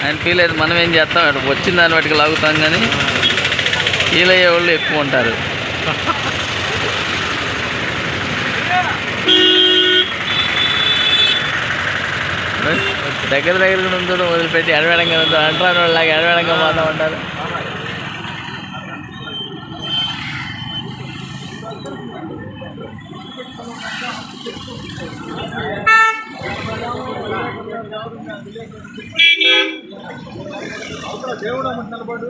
ఆయన ఫీల్ అయితే మనం ఏం చేస్తాం? అక్కడ వచ్చిన దాన్ని వాటికి లాగుతాం కానీ ఫీల్ అయ్యే వాళ్ళు ఎక్కువ ఉంటారు. దగ్గర దగ్గర ఉంచడం వదిలిపెట్టి ఎడవేడంగా ఉంచడం అంటరాని వాళ్ళలాగా ఎడవేడంగా మాత్రం ఉంటారు దేవుడు నిలబడు